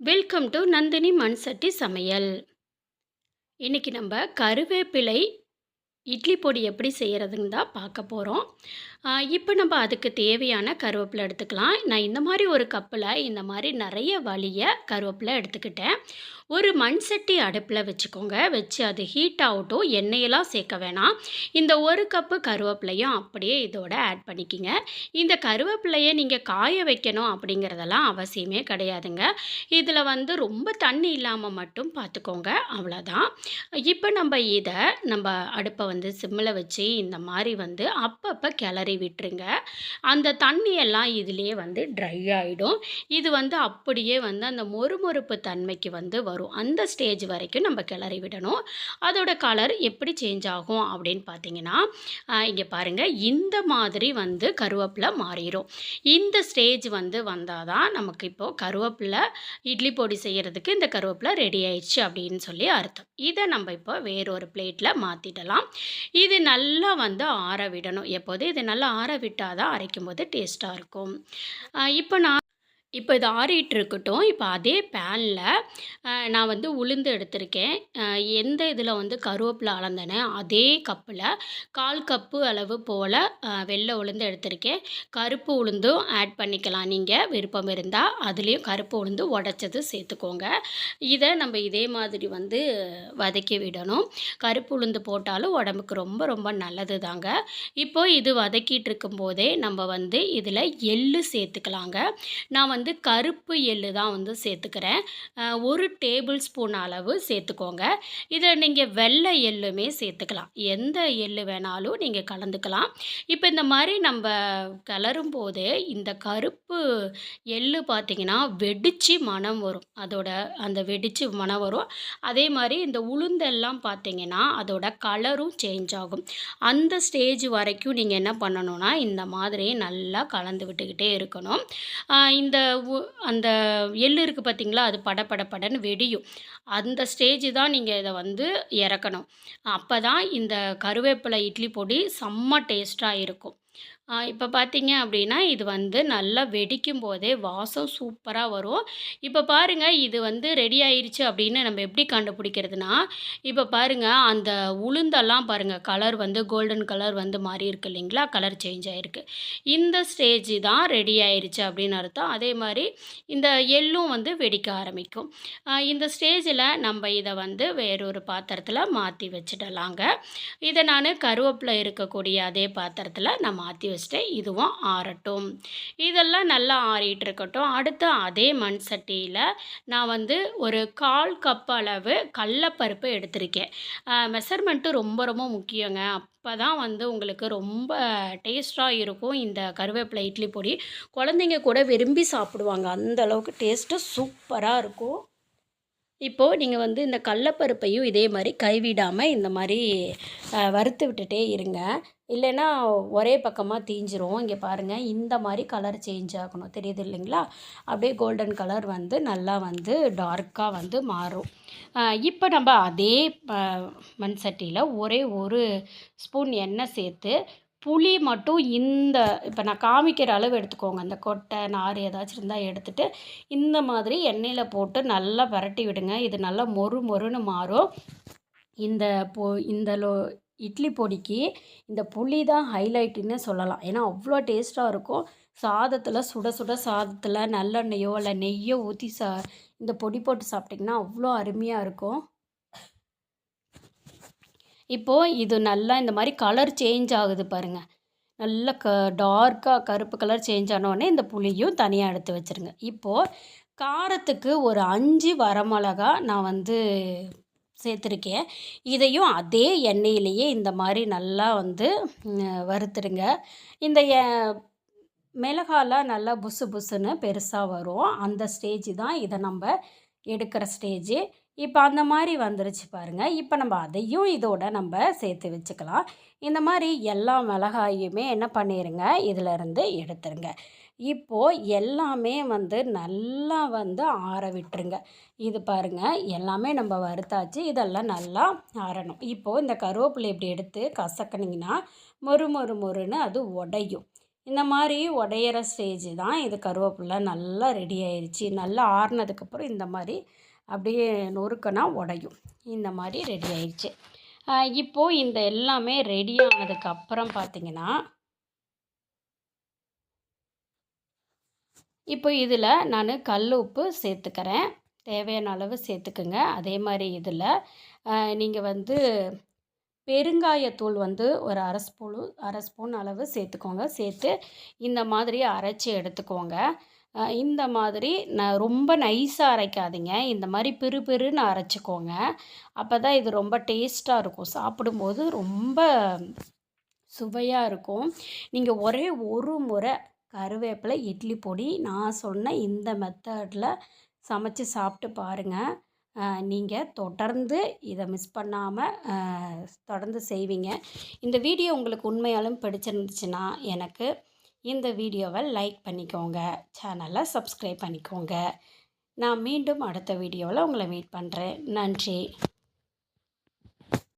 Welcome to Nandini மண்சட்டி சமையல் இன்றைக்கி நம்ம கருவேப்பிலை இட்லி பொடி எப்படி செய்கிறதுன்னு தான் பார்க்க போகிறோம் இப்போ நம்ம அதுக்கு தேவையான கருவேப்பிலை எடுத்துக்கலாம். நான் இந்த மாதிரி ஒரு கப்பில் இந்த மாதிரி நிறைய வழியை கருவேப்பிலை எடுத்துக்கிட்டேன். ஒரு மண் சட்டி அடுப்பில் வச்சுக்கோங்க. வச்சு அது ஹீட் ஆகட்டும் எண்ணெயெல்லாம் சேர்க்க வேணாம். இந்த ஒரு கப்பு கருவேப்பிலையும் அப்படியே இதோட ஆட் பண்ணிக்கிங்க. இந்த கருவேப்பிலையை நீங்கள் காய வைக்கணும் அப்படிங்கிறதெல்லாம் அவசியமே கிடையாதுங்க. இதில் வந்து ரொம்ப தண்ணி இல்லாமல் மட்டும் பார்த்துக்கோங்க. அவ்வளோதான் இப்போ நம்ம இதை நம்ம அடுப்பை வந்து சிம்மில் வச்சு இந்த மாதிரி வந்து அப்பப்போ கிளறி விட்டுருங்க. அந்த தண்ணியெல்லாம் இதுலேயே வந்து ட்ரை ஆகிடும் இது வந்து அப்படியே வந்து அந்த மொறுமொறுப்பு தன்மைக்கு வந்து வரும். அந்த ஸ்டேஜ் வரைக்கும் நம்ம கிளறி விடணும். அதோட கலர் எப்படி சேஞ்ச் ஆகும் அப்படின்னு பார்த்தீங்கன்னா இங்கே பாருங்கள் இந்த மாதிரி வந்து கருவேப்பிலை மாறிடும் இந்த ஸ்டேஜ் வந்து வந்தால் தான் நமக்கு இப்போது கருவேப்பிலை இட்லி பொடி செய்கிறதுக்கு இந்த கருவேப்பிலை ரெடி ஆயிடுச்சு அப்படின்னு சொல்லி அர்த்தம். இதை நம்ம இப்போ வேறொரு பிளேட்டில் மாற்றிடலாம் இது நல்லா வந்து ஆற விடணும். எப்போது இது நல்லா ஆற விட்டால் தான் அரைக்கும் போது டேஸ்ட்டாக இருக்கும் இப்போ நான் இப்போ இது ஆறிட்டு இருக்கட்டும். இப்போ அதே பேனில் நான் வந்து உளுந்து எடுத்திருக்கேன். எந்த இதில் வந்து கருவேப்பிலை அளந்தேனே அதே கப்பில் கால் கப்பு அளவு போல் வெள்ளை உளுந்து எடுத்திருக்கேன். கருப்பு உளுந்தும் ஆட் பண்ணிக்கலாம். நீங்கள் விருப்பம் இருந்தால் அதுலேயும் கருப்பு உளுந்து உடச்சது சேர்த்துக்கோங்க. இதை நம்ம இதே மாதிரி வந்து வதக்கி விடணும். கருப்பு உளுந்து போட்டாலும் உடம்புக்கு ரொம்ப ரொம்ப நல்லது தாங்க. இப்போது இது வதக்கிட்டு இருக்கும்போதே நம்ம வந்து இதில் எள்ளு சேர்த்துக்கலாங்க. நான் வந்து கருப்பு எள்ளு தான் வந்து சேர்த்துக்கிறேன். ஒரு டேபிள் ஸ்பூன் அளவு சேர்த்துக்கோங்க. இதில் நீங்கள் வெள்ளை எள்ளுமே சேர்த்துக்கலாம். எந்த எள்ளு வேணாலும் நீங்கள் கலந்துக்கலாம். இப்போ இந்த மாதிரி நம்ம கிளறும் போது இந்த கருப்பு எள்ளு பார்த்திங்கன்னா வெடிச்சு மனம் வரும். அதோட அந்த வெடிச்சு மனம் வரும். அதே மாதிரி இந்த உளுந்தெல்லாம் பார்த்தீங்கன்னா அதோட கலரும் சேஞ்ச் ஆகும். அந்த ஸ்டேஜ் வரைக்கும் நீங்கள் என்ன பண்ணணும்னா இந்த மாதிரி நல்லா கலந்து விட்டுக்கிட்டே இருக்கணும். இந்த அந்த எள்ளு இருக்குது பார்த்தீங்களா அது பட பட படன்னு வெடியும். அந்த ஸ்டேஜ் தான் நீங்கள் இதை வந்து இறக்கணும். அப்போ தான் இந்த கருவேப்பிலை இட்லி பொடி செம்ம டேஸ்ட்டாக இருக்கும். இப்போ பார்த்தீங்க அப்படின்னா இது வந்து நல்லா வெடிக்கும் போதே வாசம் சூப்பராக வரும். இப்போ பாருங்கள் இது வந்து ரெடி ஆயிடுச்சு அப்படின்னு நம்ம எப்படி கண்டுபிடிக்கிறதுனா இப்போ பாருங்கள் அந்த உளுந்தெல்லாம் பாருங்கள் கலர் வந்து கோல்டன் கலர் வந்து மாறி இருக்கு இல்லைங்களா? கலர் சேஞ்ச் ஆகிருக்கு இந்த ஸ்டேஜ் தான் ரெடி ஆயிடுச்சு அப்படின்னு அர்த்தம். அதே மாதிரி இந்த எள்ளும் வந்து வெடிக்க ஆரம்பிக்கும். இந்த ஸ்டேஜில் நம்ம இதை வந்து வேறொரு பாத்திரத்தில் மாற்றி வச்சிடலாங்க. இதை நான் கருவேப்பில் இருக்கக்கூடிய அதே பாத்திரத்தில் நான் மாற்றி வச்சுட்டு இதுவும் ஆறட்டும். இதெல்லாம் நல்லா ஆறிட்டு இருக்கட்டும் அடுத்து அதே மண் சட்டியில் நான் வந்து ஒரு கால் கப் அளவு கடலப்பருப்பு எடுத்திருக்கேன். மெஷர்மெண்ட்டு ரொம்ப ரொம்ப முக்கியங்க. அப்போ தான் வந்து உங்களுக்கு ரொம்ப டேஸ்ட்டாக இருக்கும் இந்த கருவேப்பிலை இட்லி பொடி. குழந்தைங்க கூட விரும்பி சாப்பிடுவாங்க. அந்த அளவுக்கு டேஸ்ட்டு சூப்பராக இருக்கும். இப்போது நீங்கள் வந்து இந்த கடலப்பருப்பையும் இதே மாதிரி கைவிடாமல் இந்த மாதிரி வறுத்து விட்டுட்டே இருங்க. இல்லைன்னா ஒரே பக்கமாக தீஞ்சிரும். இங்கே பாருங்கள் இந்த மாதிரி கலர் சேஞ்ச் ஆகணும். தெரியுது இல்லைங்களா? அப்படியே கோல்டன் கலர் வந்து நல்லா வந்து டார்க்காக வந்து மாறும். இப்போ நம்ம அதே மண் சட்டியில் ஒரே ஒரு ஸ்பூன் எண்ணெய் சேர்த்து புளி மட்டும் இந்த இப்போ நான் காமிக்கிற அளவு எடுத்துக்கோங்க. அந்த கொட்டை நார் ஏதாச்சும் இருந்தால் எடுத்துகிட்டு இந்த மாதிரி எண்ணெயில் போட்டு நல்லா பரட்டி விடுங்க. இது நல்லா மொறு மொறுன்னு மாறும். இந்த பொ இந்த லோ இட்லி பொடிக்கு இந்த புளி தான் ஹைலைட்டுன்னு சொல்லலாம். ஏன்னா அவ்வளோ டேஸ்ட்டாக இருக்கும். சாதத்தில் சுட சுட சாதத்தில் நல்லெண்ணெயோ இல்லை நெய்யோ ஊற்றி சா இந்த பொடி போட்டு சாப்பிட்டிங்கன்னா அவ்வளோ அருமையாக இருக்கும். இப்போது இது நல்லா இந்த மாதிரி கலர் சேஞ்ச் ஆகுது பாருங்கள் நல்ல க டார்க்காக கருப்பு கலர் சேஞ்ச் ஆனோடனே இந்த புளியும் தனியாக எடுத்து வச்சுருங்க. இப்போது காரத்துக்கு ஒரு அஞ்சு வரமிளகா நான் வந்து சேர்த்துருக்கேன். இதையும் அதே எண்ணெயிலேயே இந்த மாதிரி நல்லா வந்து வறுத்துடுங்க. இந்த எ- மிளகாலாம் நல்லா புசு புசுன்னு பெருசாக வரும். அந்த ஸ்டேஜ் தான் இதை நம்ம எடுக்கிற ஸ்டேஜு. இப்போ அந்த மாதிரி வந்துருச்சு பாருங்கள் இப்போ நம்ம அதையும் இதோட நம்ம சேர்த்து வச்சுக்கலாம். இந்த மாதிரி எல்லா மிளகாயுமே என்ன பண்ணிடுங்க இதிலருந்து எடுத்துருங்க. இப்போது எல்லாமே வந்து நல்லா வந்து ஆற விட்டுருங்க. இது பாருங்கள் எல்லாமே நம்ம வறுத்தாச்சு. இதெல்லாம் நல்லா ஆறணும். இப்போது இந்த கருவேப்பிலை இப்படி எடுத்து கசக்குனிங்கன்னா மொறு மொறு மொறுன்னு அது உடையும். இந்த மாதிரி உடையிற ஸ்டேஜ் தான் இது கருவேப்பிலை நல்லா ரெடி ஆயிடுச்சு நல்லா ஆறுனதுக்கப்புறம் இந்த மாதிரி அப்படியே நொறுக்கனா உடையும். இந்த மாதிரி ரெடி ஆயிடுச்சு இப்போது இந்த எல்லாமே ரெடி ஆனதுக்கப்புறம் பார்த்திங்கன்னா இப்போ இதில் நான் கல் உப்பு சேர்த்துக்கிறேன் தேவையான அளவு சேர்த்துக்குங்க அதே மாதிரி இதில் நீங்கள் வந்து பெருங்காயத்தூள் வந்து ஒரு அரை ஸ்பூனு அரை ஸ்பூன் அளவு சேர்த்துக்கோங்க சேர்த்து இந்த மாதிரி அரைச்சி எடுத்துக்கோங்க. இந்த மாதிரி நான் ரொம்ப நைஸாக அரைக்காதீங்க. இந்த மாதிரி பிறு பிறுன்னு அரைச்சிக்கோங்க. அப்போ தான் இது ரொம்ப டேஸ்ட்டாக இருக்கும். சாப்பிடும்போது ரொம்ப சுவையாக இருக்கும். நீங்கள் ஒரே ஒரு முறை கருவேப்பிலை இட்லி பொடி. நான் சொன்ன இந்த மெத்தடில் சமைச்சு சாப்பிட்டு பாருங்கள் நீங்கள் தொடர்ந்து இதை மிஸ் பண்ணாமல் தொடர்ந்து செய்வீங்க. இந்த வீடியோ உங்களுக்கு உண்மையாலும் பிடிச்சிருந்துச்சுன்னா எனக்கு இந்த வீடியோவை லைக் பண்ணிக்கோங்க. சேனலை சப்ஸ்கிரைப் பண்ணிக்கோங்க. நான் மீண்டும் அடுத்த வீடியோவில் உங்களை மீட் பண்ணுறேன் நன்றி.